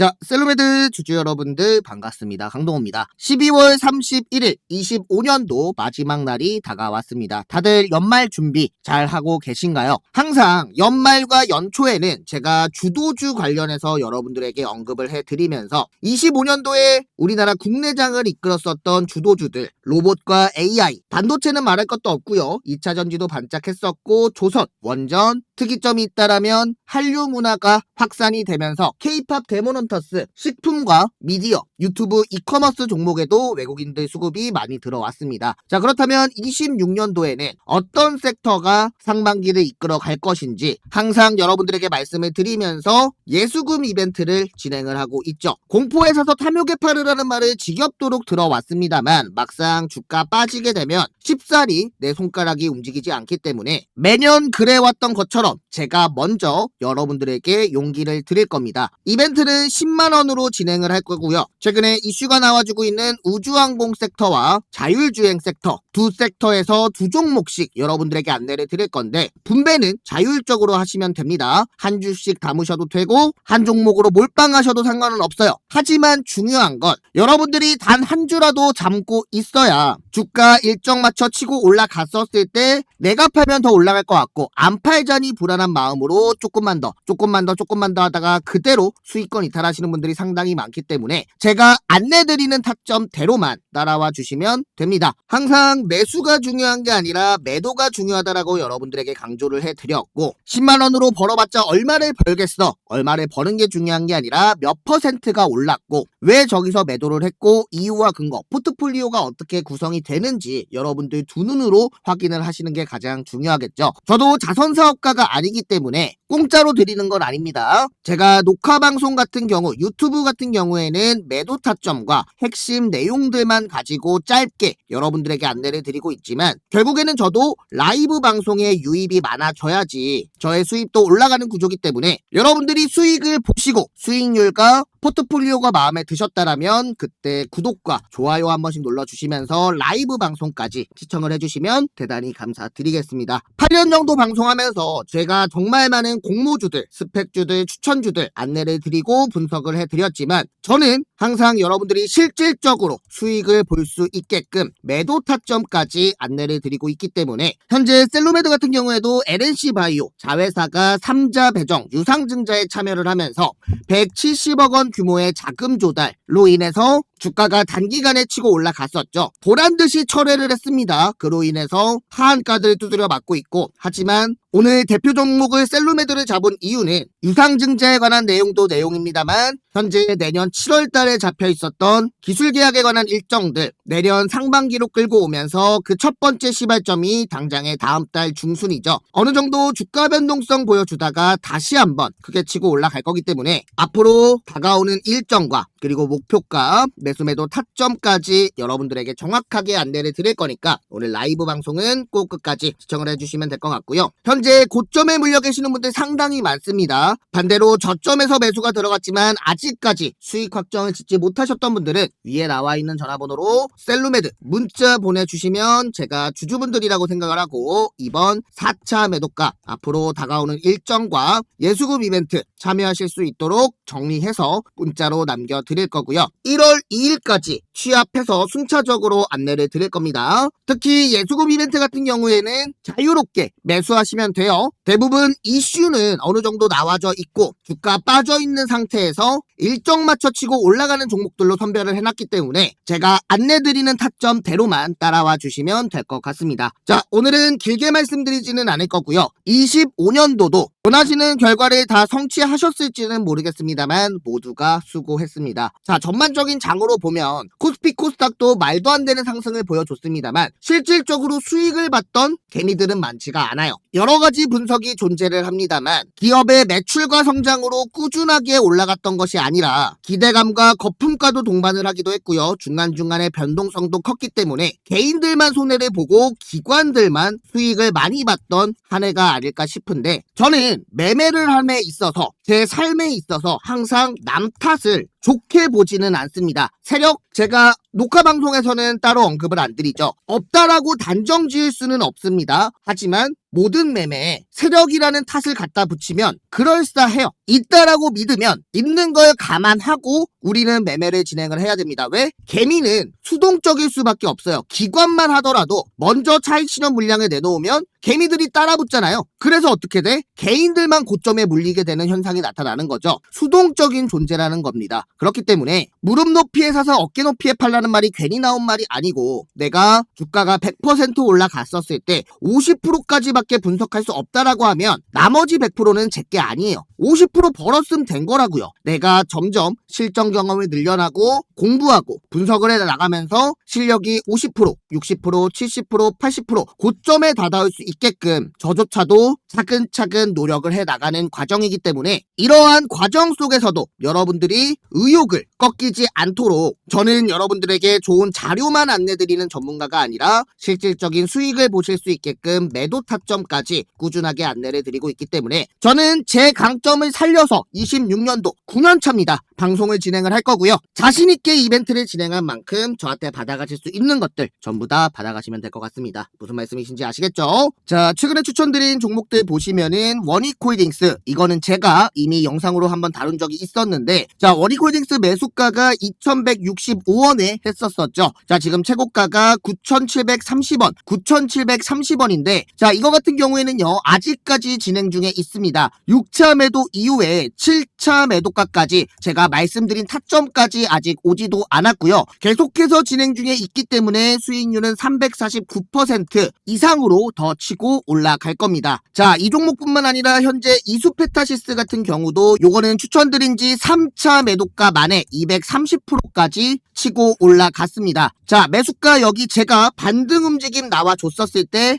자, 셀로메드 주주 여러분들 반갑습니다. 강동호입니다. 12월 31일 25년도 마지막 날이 다가왔습니다. 다들 연말 준비 잘 하고 계신가요? 항상 연말과 연초에는 제가 주도주 관련해서 여러분들에게 언급을 해드리면서 25년도에 우리나라 국내장을 이끌었었던 주도주들, 로봇과 AI, 반도체는 말할 것도 없고요. 2차 전지도 반짝했었고 조선, 원전, 특이점이 있다라면 한류 문화가 확산이 되면서 K-팝 데모넌터스, 식품과 미디어, 유튜브 이커머스 종목에도 외국인들 수급이 많이 들어왔습니다. 자, 그렇다면 26년도에는 어떤 섹터가 상반기를 이끌어 갈 것인지 항상 여러분들에게 말씀을 드리면서 예수금 이벤트를 진행을 하고 있죠. 공포에 사서 탐욕에 팔으라는 말을 지겹도록 들어왔습니다만 막상 주가 빠지게 되면 쉽사리 내 손가락이 움직이지 않기 때문에 매년 그래왔던 것처럼 제가 먼저 여러분들에게 용기를 드릴 겁니다. 이벤트는 10만원으로 진행을 할 거고요. 최근에 이슈가 나와주고 있는 우주항공 섹터와 자율주행 섹터 두 섹터에서 두 종목씩 여러분들에게 안내를 드릴 건데 분배는 자율적으로 하시면 됩니다. 한 주씩 담으셔도 되고 한 종목으로 몰빵하셔도 상관은 없어요. 하지만 중요한 건 여러분들이 단 한 주라도 잠고 있어야 주가 일정 맞춰 치고 올라갔었을 때 내가 팔면 더 올라갈 것 같고 안 팔자니 불안한 마음으로 조금만 더 조금만 더 조금만 더 하다가 그대로 수익권 이탈하시는 분들이 상당히 많기 때문에 제가 안내드리는 타점대로만 따라와 주시면 됩니다. 항상 매수가 중요한 게 아니라 매도가 중요하다라고 여러분들에게 강조를 해드렸고 10만 원으로 벌어봤자 얼마를 벌겠어 얼마를 버는 게 중요한 게 아니라 몇 퍼센트가 올랐고 왜 저기서 매도를 했고 이유와 근거 포트폴리오가 어떻게 구성이 되는지 여러분들 두 눈으로 확인을 하시는 게 가장 중요하겠죠. 저도 자선 사업가가 아니기 때문에 공짜로 드리는 건 아닙니다. 제가 녹화 방송 같은 경우 유튜브 같은 경우에는 매도 타점과 핵심 내용들만 가지고 짧게 여러분들에게 안내를 드리고 있지만 결국에는 저도 라이브 방송에 유입이 많아져야지 저의 수입도 올라가는 구조기 때문에 여러분들이 수익을 보시고 수익률과 포트폴리오가 마음에 드셨다라면 그때 구독과 좋아요 한 번씩 눌러주시면서 라이브 방송까지 시청을 해주시면 대단히 감사드리겠습니다. 8년 정도 방송하면서 제가 정말 많은 공모주들, 스펙주들, 추천주들 안내를 드리고 분석을 해드렸지만 저는 항상 여러분들이 실질적으로 수익을 볼 수 있게끔 매도 타점까지 안내를 드리고 있기 때문에 현재 셀로메드 같은 경우에도 LNC 바이오 자회사가 3자 배정 유상증자에 참여를 하면서 170억 원 규모의 자금 조달로 인해서 주가가 단기간에 치고 올라갔었죠. 보란 듯이 철회를 했습니다. 그로 인해서 하한가들을 두드려 맞고 있고 하지만 오늘 대표 종목을 셀로메드를 잡은 이유는 유상증자에 관한 내용도 내용입니다만 현재 내년 7월 달에 잡혀 있었던 기술 계약에 관한 일정들 내년 상반기로 끌고 오면서 그 첫 번째 시발점이 당장의 다음 달 중순이죠. 어느 정도 주가 변동성 보여주다가 다시 한번 크게 치고 올라갈 거기 때문에 앞으로 다가오는 일정과 그리고 목표가 매수 매도 타점까지 여러분들에게 정확하게 안내를 드릴 거니까 오늘 라이브 방송은 꼭 끝까지 시청을 해주시면 될 것 같고요. 현재 고점에 물려 계시는 분들 상당히 많습니다. 반대로 저점에서 매수가 들어갔지만 아직 까지 수익 확정을 짓지 못하셨던 분들은 위에 나와 있는 전화번호로 셀루메드 문자 보내주시면 제가 주주분들이라고 생각을 하고 이번 4차 매도가 앞으로 다가오는 일정과 예수금 이벤트 참여하실 수 있도록 정리해서 문자로 남겨드릴 거고요. 1월 2일까지 취합해서 순차적으로 안내를 드릴 겁니다. 특히 예수금 이벤트 같은 경우에는 자유롭게 매수하시면 돼요. 대부분 이슈는 어느 정도 나와져 있고 주가 빠져 있는 상태에서 일정 맞춰 치고 올라가는 종목들로 선별을 해놨기 때문에 제가 안내드리는 타점대로만 따라와 주시면 될 것 같습니다. 자, 오늘은 길게 말씀드리지는 않을 거고요. 25년도도 원하시는 결과를 다 성취하셨을지는 모르겠습니다만 모두가 수고했습니다. 자, 전반적인 장으로 보면 코스피 코스닥도 말도 안 되는 상승을 보여줬습니다만 실질적으로 수익을 봤던 개미들은 많지가 않아요. 여러 가지 분석이 존재를 합니다만 기업의 매출과 성장으로 꾸준하게 올라갔던 것이 아니라 기대감과 거품과도 동반을 하기도 했고요. 중간중간에 변동성도 컸기 때문에 개인들만 손해를 보고 기관들만 수익을 많이 봤던 한 해가 아닐까 싶은데 저는 매매를 함에 있어서 제 삶에 있어서 항상 남 탓을 좋게 보지는 않습니다. 세력 제가 녹화 방송에서는 따로 언급을 안 드리죠. 없다라고 단정 지을 수는 없습니다. 하지만 모든 매매에 세력이라는 탓을 갖다 붙이면 그럴싸해요. 있다라고 믿으면 있는 걸 감안하고 우리는 매매를 진행을 해야 됩니다. 왜? 개미는 수동적일 수밖에 없어요. 기관만 하더라도 먼저 차익 실현 물량을 내놓으면 개미들이 따라 붙잖아요. 그래서 어떻게 돼? 개인들만 고점에 물리게 되는 현상이 나타나는 거죠. 수동적인 존재라는 겁니다. 그렇기 때문에 무릎 높이에 사서 어깨 높이에 팔라는 말이 괜히 나온 말이 아니고 내가 주가가 100% 올라갔었을 때 50%까지밖에 분석할 수 없다라고 하면 나머지 100%는 제게 아니에요. 50% 벌었으면 된 거라고요. 내가 점점 실전 경험을 늘려나고 공부하고 분석을 해 나가면서 실력이 50%, 60%, 70%, 80% 고점에 다다을 수 있게끔 저조차도 차근차근 노력을 해 나가는 과정이기 때문에 이러한 과정 속에서도 여러분들이 의욕을 꺾이지 않도록 저는 여러분들에게 좋은 자료만 안내드리는 전문가가 아니라 실질적인 수익을 보실 수 있게끔 매도 타점까지 꾸준하게 안내를 드리고 있기 때문에 저는 제 강점을 살려서 26년도 9년 차입니다. 방송을 진행을 할 거고요. 자신있게 이벤트를 진행한 만큼 저한테 받아가실 수 있는 것들 전부 다 받아가시면 될 것 같습니다. 무슨 말씀이신지 아시겠죠? 자, 최근에 추천드린 종목들 보시면은 원익홀딩스 이거는 제가 이미 영상으로 한번 다룬 적이 있었는데 자, 원익홀딩스 매수가가 2165원에 했었었죠. 자, 지금 최고가가 9730원, 9730원인데 자, 이거 같은 경우에는요. 아직까지 진행 중에 있습니다. 6차 매도 이후에 7차 매도가까지 제가 말씀드린 타점까지 아직 오지도 않았고요. 계속해서 진행 중에 있기 때문에 수익률은 349% 이상으로 더 치고 올라갈 겁니다. 자, 이 종목뿐만 아니라 현재 이수페타시스 같은 경우도 요거는 추천드린 지 3차 매도가 만에 230%까지 치고 올라갔습니다. 자, 매수가 여기 제가 반등 움직임 나와줬었을 때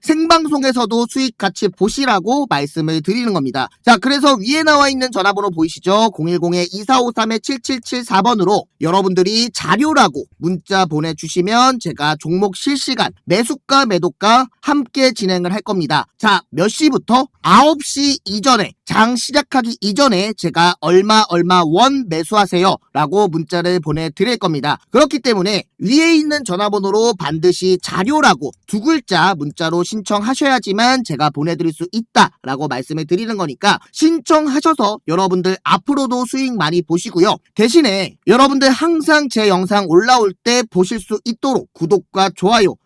생방송에서도 수익 같이 보시라고 말씀을 드리는 겁니다. 자, 그래서 위에 나와 있는 전화번호 보이시죠? 010-2453-7774번으로 여러분들이 자료라고 문자 보내주시면 제가 종목 실시간 매수가 매도가 함께 진행을 할 겁니다. 자, 몇 시부터? 9시 이전에 장 시작하기 이전에 제가 얼마 얼마 원 매수하세요 라고 문자를 보내드릴 겁니다. 그렇기 때문에 위에 있는 전화번호로 반드시 자료라고 두 글자 문자로 신청하셔야지만 제가 보내드릴 수 있다라고 말씀을 드리는 거니까 신청하셔서 여러분들 앞으로도 수익 많이 보시고요. 대신에 여러분들 항상 제 영상 올라올 때 보실 수 있도록 구독과 좋아요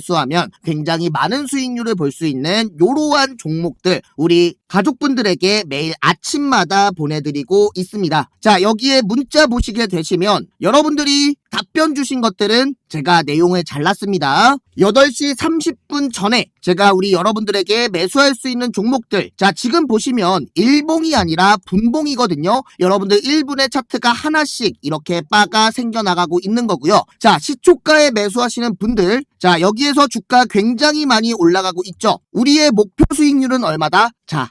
수하면 굉장히 많은 수익률을 볼 수 있는 이러한 종목들 우리 가족분들에게 매일 아침마다 보내드리고 있습니다. 자, 여기에 문자 보시게 되시면 여러분들이 답변 주신 것들은 제가 내용을 잘랐습니다. 8시 30분 전에 제가 우리 여러분들에게 매수할 수 있는 종목들. 자, 지금 보시면 일봉이 아니라 분봉이거든요. 여러분들 1분의 차트가 하나씩 이렇게 바가 생겨나가고 있는 거고요. 자, 시초가에 매수하시는 분들. 자, 여기에서 주가 굉장히 많이 올라가고 있죠. 우리의 목표 수익률은 얼마다? 자,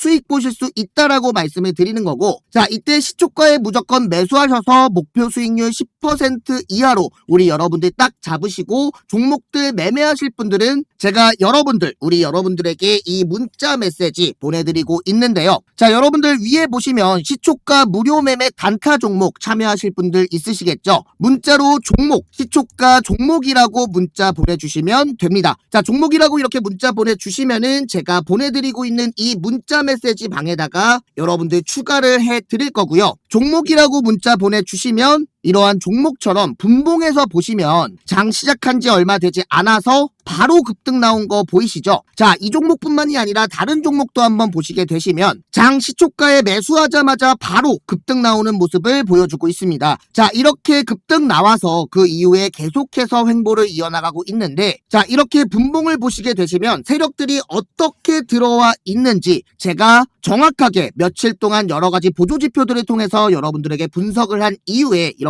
수익 보실 수 있다라고 말씀을 드리는 거고, 자, 이때 시초가에 무조건 매수하셔서 목표 수익률 10% 이하로 우리 여러분들 딱 잡으시고 종목들 매매하실 분들은 제가 여러분들, 우리 여러분들에게 이 문자 메시지 보내드리고 있는데요. 자, 여러분들 위에 보시면 시초가 무료 매매 단타 종목 참여하실 분들 있으시겠죠? 문자로 종목, 시초가 종목이라고 문자 보내주시면 됩니다. 자, 종목이라고 이렇게 문자 보내주시면은 제가 보내드리고 있는 이 문자 메시지 방에다가 여러분들 추가를 해 드릴 거고요. 종목이라고 문자 보내주시면 이러한 종목처럼 분봉에서 보시면 장 시작한 지 얼마 되지 않아서 바로 급등 나온 거 보이시죠? 자, 이 종목뿐만이 아니라 다른 종목도 한번 보시게 되시면 장 시초가에 매수하자마자 바로 급등 나오는 모습을 보여주고 있습니다. 자, 이렇게 급등 나와서 그 이후에 계속해서 횡보를 이어나가고 있는데 자, 이렇게 분봉을 보시게 되시면 세력들이 어떻게 들어와 있는지 제가 정확하게 며칠 동안 여러 가지 보조 지표들을 통해서 여러분들에게 분석을 한 이후에 이렇게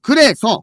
그래서